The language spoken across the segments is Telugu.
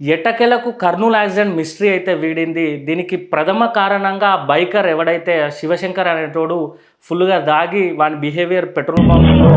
ఎటకెలకు కర్నూలు యాక్సిడెంట్ మిస్టరీ అయితే వీడింది? దీనికి ప్రథమ కారణంగా ఆ బైకర్ ఎవడైతే శివశంకర్ అనేటోడు ఫుల్గా దాగి వాని బిహేవియర్ పెట్రోల్ బంక్లో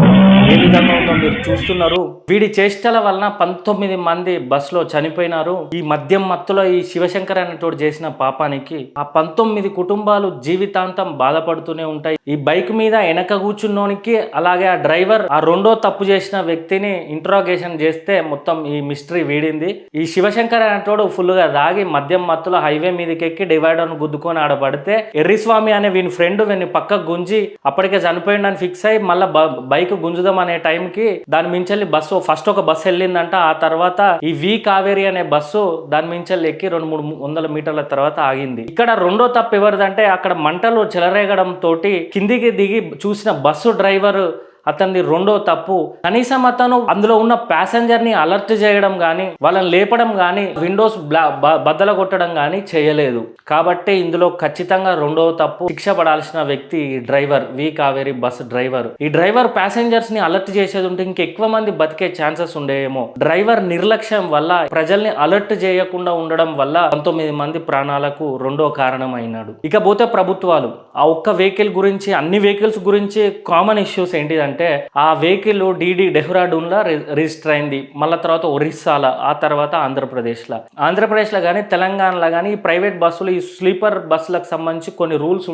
ఏ విధంగా ఉందో మీరు చూస్తున్నారు. వీడి చేష్టల వలన పంతొమ్మిది మంది బస్సులో చనిపోయినారు. ఈ మద్యం మత్తులో ఈ శివశంకర్ అనేటోడు చేసిన పాపానికి ఆ పంతొమ్మిది కుటుంబాలు జీవితాంతం బాధపడుతూనే ఉంటాయి. ఈ బైక్ మీద వెనక కూర్చున్నోనికి అలాగే ఆ డ్రైవర్ ఆ రెండో తప్పు చేసిన వ్యక్తిని ఇంట్రాగేషన్ చేస్తే మొత్తం ఈ మిస్టరీ వీడింది. ఈ శివశంకర్ అనేటోడు ఫుల్గా దాగి మద్యం మత్తులో హైవే మీదకి ఎక్కి డివైడర్ గుద్దుకొని ఆడబడితే ఎర్రిస్వామి అనే వీని ఫ్రెండ్ వీని పక్క గుంజి అప్పటికే చనిపోయిండని ఫిక్స్ అయ్యి మళ్ళీ బైక్ గుంజుదాం అనే టైంకి దాని మించెల్లి బస్సు ఫస్ట్ ఒక బస్సు వెళ్ళిందంట. ఆ తర్వాత ఈ వి కావేరి అనే బస్సు దాని మించెల్లి ఎక్కి రెండు మూడు వందల మీటర్ల తర్వాత ఆగింది. ఇక్కడ రెండో తప్పు ఎవరిదంటే అక్కడ మంటలు చెలరేగడం తోటి కిందికి దిగి చూసిన బస్సు డ్రైవర్ అతనిది రెండో తప్పు. కనీసం అతను అందులో ఉన్న ప్యాసింజర్ని అలర్ట్ చేయడం కానీ వాళ్ళని లేపడం కానీ విండోస్ బ్లా బ- బద్దల కొట్టడం కానీ చేయలేదు. కాబట్టి ఇందులో ఖచ్చితంగా రెండవ తప్పు. శిక్ష పడాల్సిన వ్యక్తి ఈ driver V Kaveri bus driver. ఈ డ్రైవర్ ప్యాసింజర్స్ని అలర్ట్ చేసేది ఉంటే ఇంకెక్కువ మంది బతికే ఛాన్సెస్ ఉండేమో డ్రైవర్ నిర్లక్ష్యం వల్ల ప్రజల్ని అలర్ట్ చేయకుండా ఉండడం వల్ల పంతొమ్మిది మంది ప్రాణాలకు రెండో కారణం అయినాడు ఇకపోతే ప్రభుత్వాలు ఆ ఒక్క వెహికల్ గురించి అన్ని వెహికల్స్ గురించి కామన్ ఇష్యూస్ ఏంటిదంటే ఆ వెహికల్ డీడీ డెహ్రాడూన్లో రిజిస్టర్ అయింది. మళ్ళీ తర్వాత ఒరిస్సాలో ఆ తర్వాత ఆంధ్రప్రదేశ్లో. ఆంధ్రప్రదేశ్లో కానీ తెలంగాణలో కానీ ఈ ప్రైవేట్ బస్సులు ఈ స్లీపర్ బస్సులకు సంబంధించి కొన్ని రూల్స్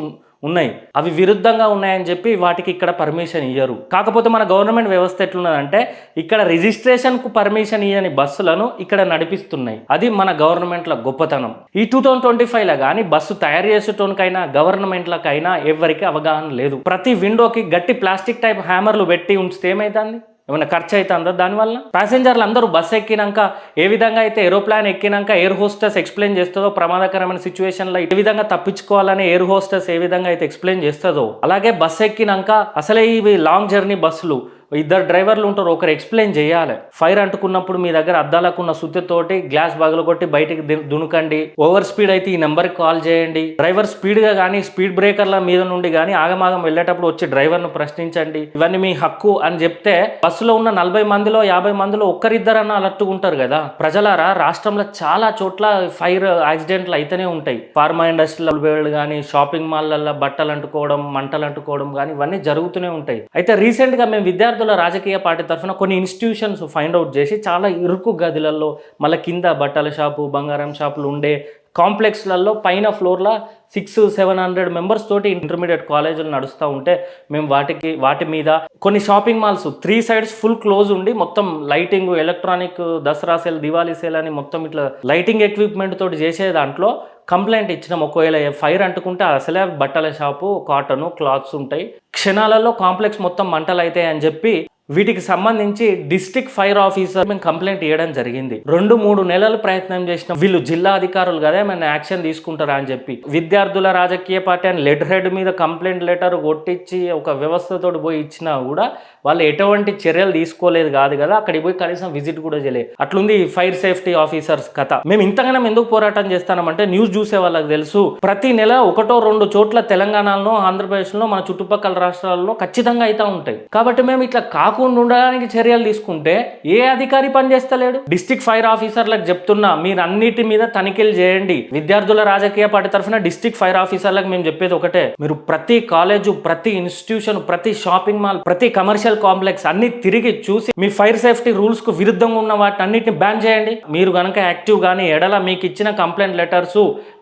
ఉన్నాయి. అవి విరుద్ధంగా ఉన్నాయని చెప్పి వాటికి ఇక్కడ పర్మిషన్ ఇయ్యరు. కాకపోతే మన గవర్నమెంట్ వ్యవస్థ ఎట్లున్నదంటే ఇక్కడ రిజిస్ట్రేషన్కు పర్మిషన్ ఇయ్యని బస్సులను ఇక్కడ నడిపిస్తున్నాయి. అది మన గవర్నమెంట్ల గొప్పతనం. ఈ టూ థౌజండ్ ట్వంటీ ఫైవ్లో కానీ బస్సు తయారు చేసేటోనికైనా గవర్నమెంట్లకైనా ఎవరికి అవగాహన లేదు. ప్రతి విండోకి గట్టి ప్లాస్టిక్ టైప్ హ్యామర్లు పెట్టి ఉంచితే ఏమైతుంది? ఏమైనా ఖర్చు అవుతుందా దానివల్ల ప్యాసింజర్లు అందరూ బస్ ఎక్కినాక ఏ విధంగా అయితే ఏరోప్లాన్ ఎక్కినాక ఎయిర్ హోస్టెస్ ఎక్స్ప్లెయిన్ చేస్తుందో ప్రమాదకరమైన సిచ్యువేషన్లో ఏ విధంగా తప్పించుకోవాలని ఎయిర్ హోస్టెస్ ఏ విధంగా అయితే ఎక్స్ప్లెయిన్ చేస్తుందో అలాగే బస్ ఎక్కినాక అసలే ఇవి లాంగ్ జర్నీ బస్సులు. ఇద్దరు డ్రైవర్లు ఉంటారు ఒకరు ఎక్స్ప్లెయిన్ చేయాలి. ఫైర్ అంటుకున్నప్పుడు మీ దగ్గర అద్దాలకు ఉన్న సుత్తితోటి గ్లాస్ కొట్టి బయటికి ది- దునకండి. ఓవర్ స్పీడ్ అయితే ఈ నెంబర్కి కాల్ చేయండి. డ్రైవర్ స్పీడ్గా కానీ స్పీడ్ బ్రేకర్ల మీద నుండి కానీ ఆగమాగం వెళ్ళేటప్పుడు వచ్చి డ్రైవర్ను ప్రశ్నించండి. ఇవన్నీ మీ హక్కు అని చెప్తే బస్సులో ఉన్న నలభై మందిలో యాభై మందిలో ఒక్కరిద్దరన్నా అలర్ట్గా ఉంటారు కదా. ప్రజలారా రాష్ట్రంలో చాలా చోట్ల ఫైర్ యాక్సిడెంట్లు అయితేనే ఉంటాయి. ఫార్మా ఇండస్ట్రీలో కానీ షాపింగ్ మాల్లలో బట్టలు అంటుకోవడం మంటలు అంటుకోవడం కానీ ఇవన్నీ జరుగుతూనే ఉంటాయి. అయితే రీసెంట్గా మేము విద్యార్థుల రాజకీయ పార్టీ తరఫున కొన్ని ఇన్స్టిట్యూషన్స్ ఫైండ్ అవుట్ చేసి చాలా ఇరుకు గదులలో మళ్ళీ కింద బట్టల షాపు బంగారం షాపులు ఉండే కాంప్లెక్స్లలో పైన ఫ్లోర్లో సిక్స్ సెవెన్ హండ్రెడ్ మెంబర్స్ తోటి ఇంటర్మీడియట్ కాలేజీలు నడుస్తూ ఉంటే మేము వాటికి వాటి మీద కొన్ని shopping malls three sides full close ఉండి మొత్తం lighting electronic Dasara sale Diwali sale అని మొత్తం ఇట్లా లైటింగ్ ఎక్విప్మెంట్ తోటి చేసే దాంట్లో కంప్లైంట్ ఇచ్చినాం. ఒకవేళ ఫైర్ అంటుకుంటే అసలే బట్టల షాపు కాటను క్లాత్స్ ఉంటాయి. క్షణాలలో కాంప్లెక్స్ మొత్తం మంటలు అవుతాయి అని చెప్పి వీటికి సంబంధించి డిస్ట్రిక్ట్ ఫైర్ ఆఫీసర్ మేము కంప్లైంట్ ఇవ్వడం జరిగింది. రెండు మూడు నెలలు ప్రయత్నం చేసిన వీళ్ళు జిల్లా అధికారులు కదా ఏమైనా యాక్షన్ తీసుకుంటారా అని చెప్పి. విద్యార్థుల రాజకీయ పార్టీ అని లెటర్ హెడ్ మీద కంప్లైంట్ లెటర్ కొట్టించి ఒక వ్యవస్థతో పోయి ఇచ్చినా కూడా వాళ్ళు ఎటువంటి చర్యలు తీసుకోలేదు కాదు కదా అక్కడికి పోయి కనీసం విజిట్ కూడా చేయలేదు. అట్లుంది ఫైర్ సేఫ్టీ ఆఫీసర్స్ కథ. మేము ఇంతగానం ఎందుకు పోరాటం చేస్తామంటే న్యూస్ చూసే వాళ్ళకి తెలుసు. ప్రతి నెల ఒకటో రెండు చోట్ల తెలంగాణలో ఆంధ్రప్రదేశ్లో మన చుట్టుపక్కల రాష్ట్రాల్లో ఖచ్చితంగా అయితే ఉంటాయి. కాబట్టి మేము ఇట్లా రాకుండా ఉండడానికి చర్యలు తీసుకుంటే ఏ అధికారి పనిచేస్తలేడు? డిస్ట్రిక్ట్ ఫైర్ ఆఫీసర్లకు చెప్తున్నా మీరు అన్నిటి మీద తనిఖీలు చేయండి. విద్యార్థుల రాజకీయ పార్టీ తరఫున డిస్టిక్ ఫైర్ ఆఫీసర్లకు మేము చెప్పేది ఒకటే. మీరు ప్రతి కాలేజు ప్రతి ఇన్స్టిట్యూషన్ ప్రతి షాపింగ్ మాల్ ప్రతి కమర్షియల్ కాంప్లెక్స్ అన్ని తిరిగి చూసి మీ ఫైర్ సేఫ్టీ రూల్స్కు విరుద్ధంగా ఉన్న వాటిని అన్నిటిని బ్యాన్ చేయండి. మీరు కనుక యాక్టివ్ కానీ ఎడల మీకు ఇచ్చిన కంప్లైంట్ లెటర్స్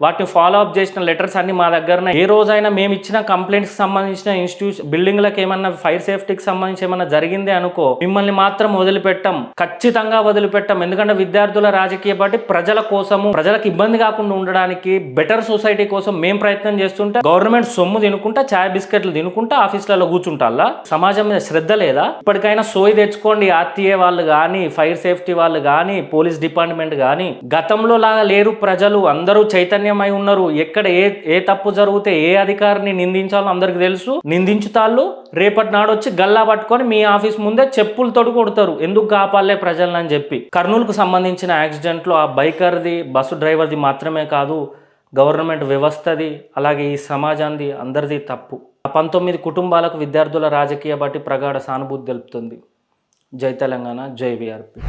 వాటిని ఫాలో అప్ చేసిన లెటర్స్ అన్ని మా దగ్గర ఏ రోజైనా మేము ఇచ్చిన కంప్లైంట్స్ సంబంధించిన ఇన్స్టిట్యూషన్ బిల్డింగ్లకు ఏమన్నా ఫైర్ సేఫ్టీకి సంబంధించి ఏమన్నా జరిగింది? అనుకో మిమ్మల్ని మాత్రం వదిలిపెట్టం. ఖచ్చితంగా వదిలిపెట్టం. ఎందుకంటే విద్యార్థుల రాజకీయ పార్టీ ప్రజల కోసము ప్రజలకు ఇబ్బంది కాకుండా ఉండడానికి బెటర్ సొసైటీ కోసం మేము ప్రయత్నం చేస్తుంటే గవర్నమెంట్ సొమ్ము తినుకుంటా చాయ్ బిస్కెట్లు తినుకుంటా ఆఫీసులలో కూర్చుంటాలా సమాజం మీద శ్రద్ధ లేదా? ఇప్పటికైనా సోయి తెచ్చుకోండి ఆర్టీఏ వాళ్ళు కానీ ఫైర్ సేఫ్టీ వాళ్ళు కానీ పోలీస్ డిపార్ట్మెంట్ కానీ గతంలో లాగా లేరు ప్రజలు అందరూ చైతన్యమై ఉన్నారు. ఎక్కడ ఏ ఏ తప్పు జరిగితే ఏ అధికారిని నిందించాలో అందరికి తెలుసు. నిందించుతాళ్ళు రేపటి నాడు వచ్చి గల్లా పట్టుకొని మీ ఆఫీస్ ముందే చెప్పులతోటి కొడతారు ఎందుకు కాపాలే ప్రజలను అని చెప్పి. కర్నూలుకు సంబంధించిన యాక్సిడెంట్లో ఆ బైకర్ది బస్సు డ్రైవర్ది మాత్రమే కాదు గవర్నమెంట్ వ్యవస్థది అలాగే ఈ సమాజాన్ని అందరిది తప్పు. ఆ పంతొమ్మిది కుటుంబాలకు విద్యార్థుల రాజకీయ బట్టి ప్రగాఢ సానుభూతి తెలుపుతుంది. జై తెలంగాణ జై విఆర్పి